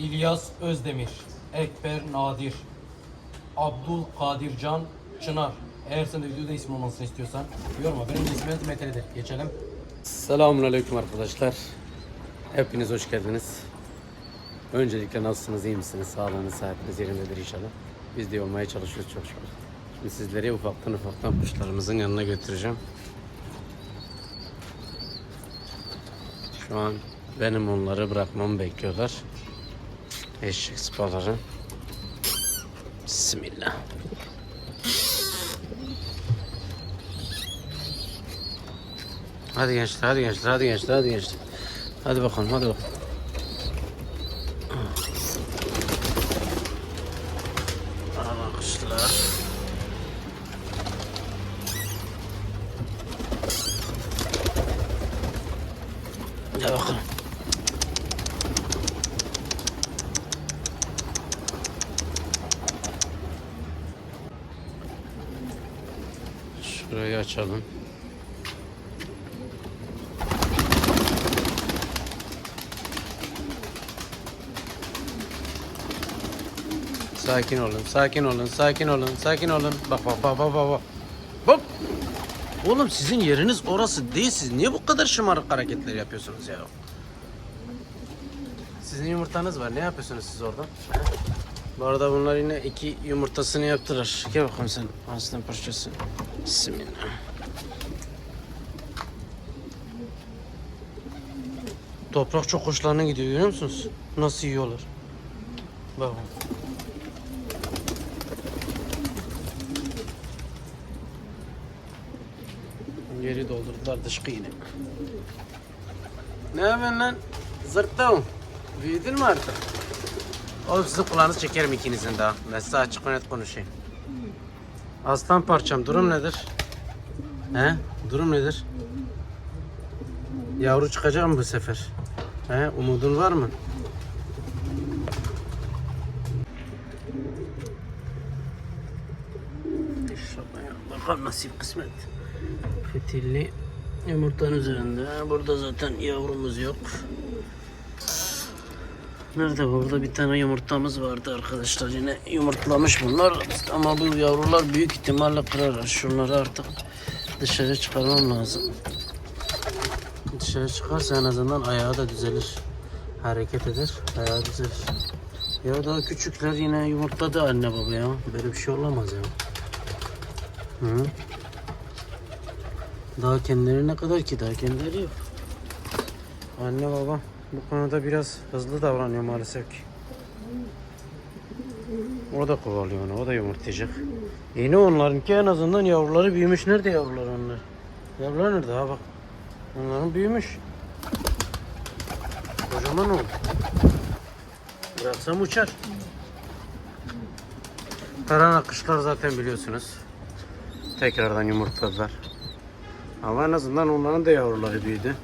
İlyas Özdemir, Ekber Nadir, Abdul Kadircan Çınar. Eğer sen de videoda ismin olmasını istiyorsan yorma. Benim ismim Mete'dir. Geçelim. Selamun Aleyküm arkadaşlar. Hepiniz hoş geldiniz. Öncelikle nasılsınız, iyi misiniz? Sağlığınız, sıhhatiniz yerindedir inşallah. Biz de olmaya çalışıyoruz çok şükür. Şimdi sizleri ufaktan ufaktan kuşlarımızın yanına götüreceğim. Şu an benim onları bırakmamı bekliyorlar. Eşek sıpaları. Bismillah. Hadi gençler, hadi gençler, hadi gençler, hadi gençler. Hadi bakalım, hadi bakalım. Aa, kuşlar. Gel bakalım. Şurayı açalım. Sakin olun, sakin olun, sakin olun, sakin olun. Bak bak bak bak bak. bak. Oğlum sizin yeriniz orası değil. Siz niye bu kadar şımarık hareketler yapıyorsunuz ya? Sizin yumurtanız var. Ne yapıyorsunuz siz orada? Bu arada bunlar yine iki yumurtasını yaptılar. Gel bakalım sen aslan parçası. Bismillah. Toprak çok hoşlarına gidiyor görüyor musunuz? Nasıl yiyorlar? Bak bak. Geri doldurdular dışkı yine. Ne yapıyorsun lan? Zırttım. Büyüdün mü artık? Oğlum sizin kulağınızı çekerim ikinizin daha. Ben size açık net konuşayım. Aslan parçam durum nedir? He? Durum nedir? Yavru çıkacak mı bu sefer? He? Umudun var mı? İnşallah ya. Nasip kısmet. Fitilli yumurtanın üzerinde. Burada zaten yavrumuz yok. Nerede bu? Burada bir tane yumurtamız vardı arkadaşlar. Yine yumurtlamış bunlar. Ama bu yavrular büyük ihtimalle kırarlar. Şunları artık dışarı çıkarmam lazım. Dışarı çıkarsa en azından ayağı da düzelir. Hareket eder. Ayağı düzelir. Ya daha küçükler yine yumurtladı anne baba ya. Böyle bir şey olamaz ya. Hı? Daha kendileri ne kadar ki daha kendileri yok. Anne baba bu konuda biraz hızlı davranıyor maalesef ki. O da kovalıyor onu, o da yumurtlayacak. Yeni onlarınki en azından yavruları büyümüş. Nerede yavrular onlar? Yavrular nerede? Ha bak. Onların büyümüş. Kocaman oldu. Bıraksam uçar. Karan akışlar zaten biliyorsunuz. Tekrardan yumurtladılar. Ama en azından onların da yavruları büyüdü.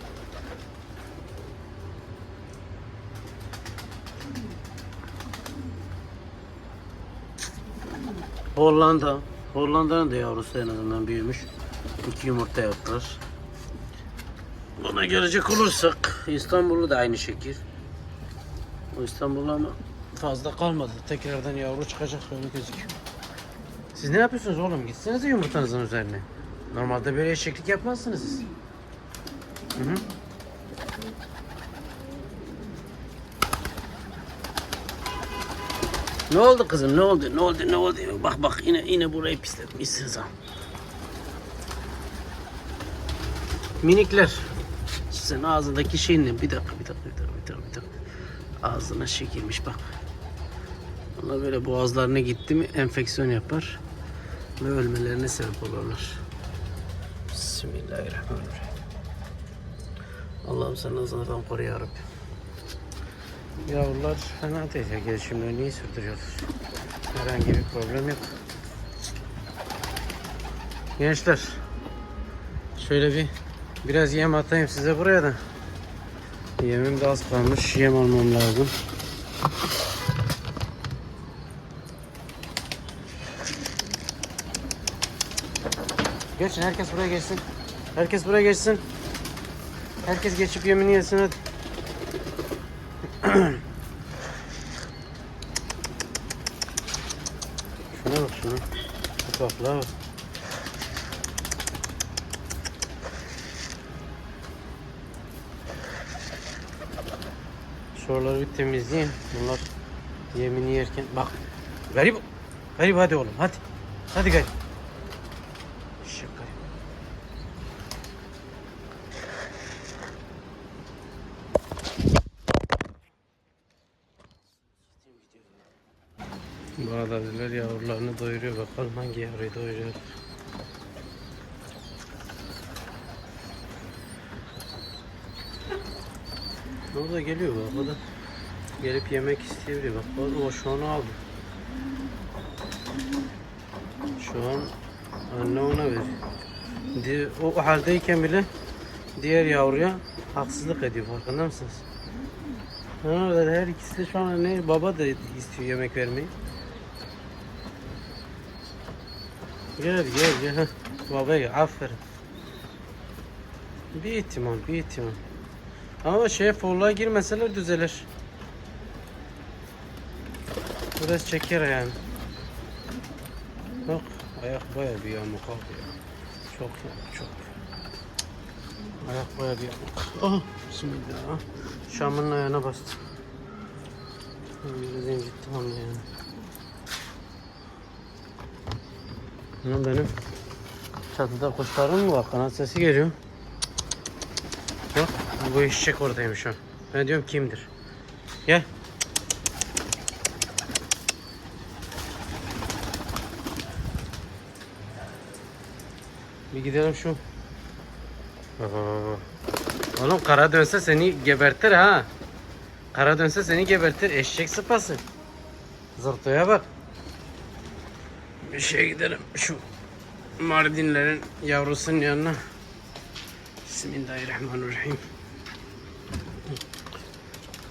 Hollanda. Hollanda'nın da yavrusu en azından büyümüş. İki yumurta yaptılar. Buna gelecek olursak İstanbul'u da aynı şekil. O İstanbul'da ama fazla kalmadı. Tekrardan yavru çıkacak öyle gözüküyor. Siz ne yapıyorsunuz oğlum? Gitsenize yumurtanızın üzerine. Normalde böyle eşeklik yapmazsınız siz. Hı hı. Ne oldu kızım? Ne oldu? Ne oldu? Ne oldu? Bak bak yine yine burayı pisletmişsiniz ha. Minikler. Sizin ağzındaki şey ne? Bir dakika, bir dakika, bir dakika, bir dakika, bir dakika. Ağzına şey girmiş bak. Ona böyle boğazlarına gitti mi enfeksiyon yapar ve ölmelerine sebep olurlar. Bismillahirrahmanirrahim. Allah'ım sen nazardan koru ya. Yavrular fena değil. Gelişimlerini iyi sürdürüyorlar. Herhangi bir problem yok. Gençler. Şöyle bir biraz yem atayım size buraya da. Yemim de az kalmış. Yem almam lazım. Geçin herkes buraya geçsin. Herkes buraya geçsin. Herkes geçip yemini yesin hadi. Şunu. Ufaklığa. Şuraları bir temizleyin. Bunlar yemini yerken bak. Garip. Garip hadi oğlum hadi. Hadi garip. Bağladılar yavrularını doyuruyor bakalım hangi yavruyu doyuruyor. O da geliyor bak o da gelip yemek isteyebiliyor bak o, o şu an aldı. Şu an anne ona veriyor. O haldeyken bile diğer yavruya haksızlık ediyor farkında mısınız? Her ikisi de şu an anne baba da istiyor yemek vermeyi. Gel gel gel. Babaya. Aferin. Bir ihtimal, bir ihtimal. Ama şeye folluğa girmeseler düzelir. Biraz çeker yani. Bak ayak baya bir yamuk abi ya. Çok yamuk çok. Ayak baya bir yamuk. Oh bismillah. Şam'ın ayağına bastı. Biraz onu yani. Lan benim çatıda kuşların mı var? Kanat sesi geliyor. Bak bu eşek oradaymış o. Ben diyorum kimdir? Gel. Bir gidelim şu. Bak. Oğlum kara dönse seni gebertir ha. Kara dönse seni gebertir eşek sıpası. Zırtoya bak. Bir şey gidelim şu Mardinlerin yavrusunun yanına. Bismillahirrahmanirrahim.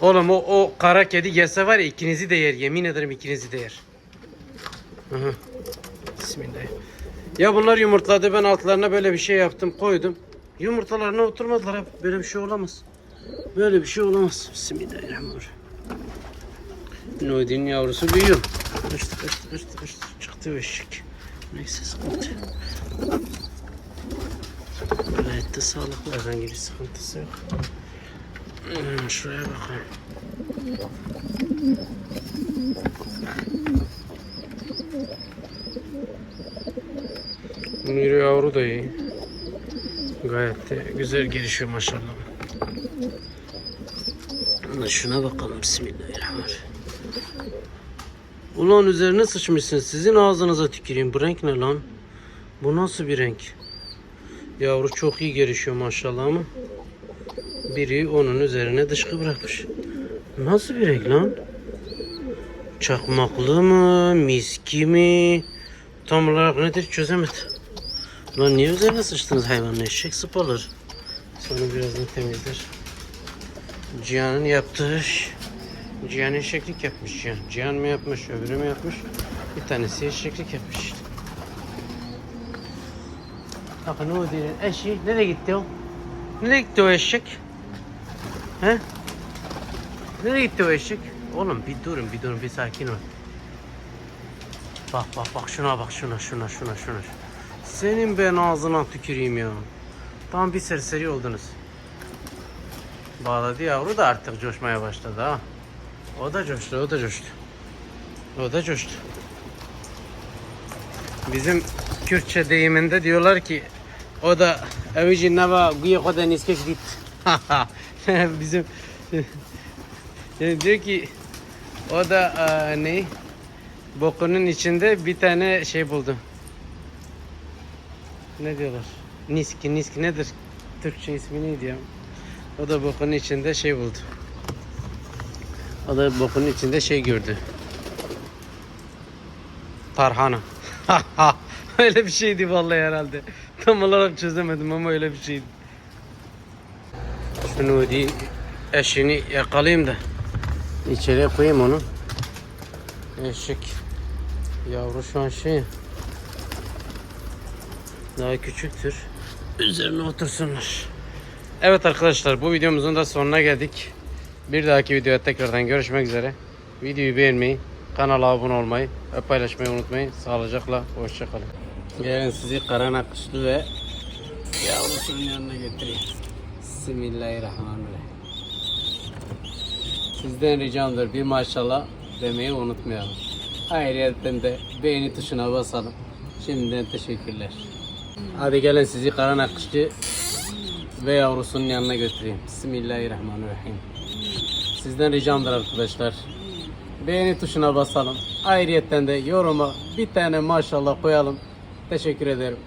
Oğlum o, o kara kedi gelse var ya ikinizi de yer. Yemin ederim ikinizi de yer. Ya bunlar yumurtladı ben altlarına böyle bir şey yaptım koydum. Yumurtalarına oturmadılar abi. Böyle bir şey olamaz. Böyle bir şey olamaz. Bismillahirrahmanirrahim. Noidin yavrusu büyüyor. Kaçtı kaçtı kaçtı kaçtı. O eşek. Neyse sıkıntı. Gayet de sağlıklı herhangi bir sıkıntısı yok. Hmm, şuraya bakalım. Miri yavru da iyi. Gayet de güzel gelişiyor maşallah. Şuna bakalım Bismillahirrahmanirrahim. Ulan üzerine sıçmışsın. Sizin ağzınıza tüküreyim. Bu renk ne lan? Bu nasıl bir renk? Yavru çok iyi gelişiyor maşallah ama biri onun üzerine dışkı bırakmış. Nasıl bir renk lan? Çakmaklı mı? Miski mi? Tam olarak nedir çözemedim. Lan niye üzerine sıçtınız hayvanın eşek sıpalar. Sonra birazdan temizler. Cihan'ın yaptığı. Cihan eşeklik yapmış Cihan. Cihan mı yapmış, öbürü mü yapmış? Bir tanesi eşeklik yapmış işte. Bakın o değil. Eşi nereye gitti o? Nereye gitti o eşek? He? Nereye gitti o eşek? Oğlum bir durun bir durun bir sakin ol. Bak bak bak şuna bak şuna şuna şuna şuna. Senin ben ağzına tüküreyim ya. Tam bir serseri oldunuz. Bağladı yavru da artık coşmaya başladı ha. O da coştu, o da coştu. O da coştu. Bizim Kürtçe deyiminde diyorlar ki o da evici nava guye koda niskek dit. Bizim yani diyor ki o da e, ne bokunun içinde bir tane şey buldu. Ne diyorlar? Niski, niski nedir? Türkçe ismi neydi ya? O da bokunun içinde şey buldu. O da bokunun içinde şey gördü. Tarhana. öyle bir şeydi vallahi herhalde. Tam olarak çözemedim ama öyle bir şeydi. Şunu değil, eşini yakalayayım da içeriye koyayım onu. Eşek yavru şu an şey daha küçüktür. Üzerine otursunlar. Evet arkadaşlar bu videomuzun da sonuna geldik. Bir dahaki videoya tekrardan görüşmek üzere. Videoyu beğenmeyi, Kanala abone olmayı ve paylaşmayı unutmayın. Sağlıcakla, hoşçakalın. Gelin sizi karanakışlı ve yavrusunun yanına götüreyim. Bismillahirrahmanirrahim. Sizden ricamdır bir maşallah demeyi unutmayalım. Ayrıca de beğeni tuşuna basalım. Şimdiden teşekkürler. Hadi gelin sizi karanakışlı ve yavrusunun yanına götüreyim. Bismillahirrahmanirrahim. Sizden ricamdır arkadaşlar. Beğeni tuşuna basalım. Ayrıyetten de yoruma bir tane maşallah koyalım. Teşekkür ederim.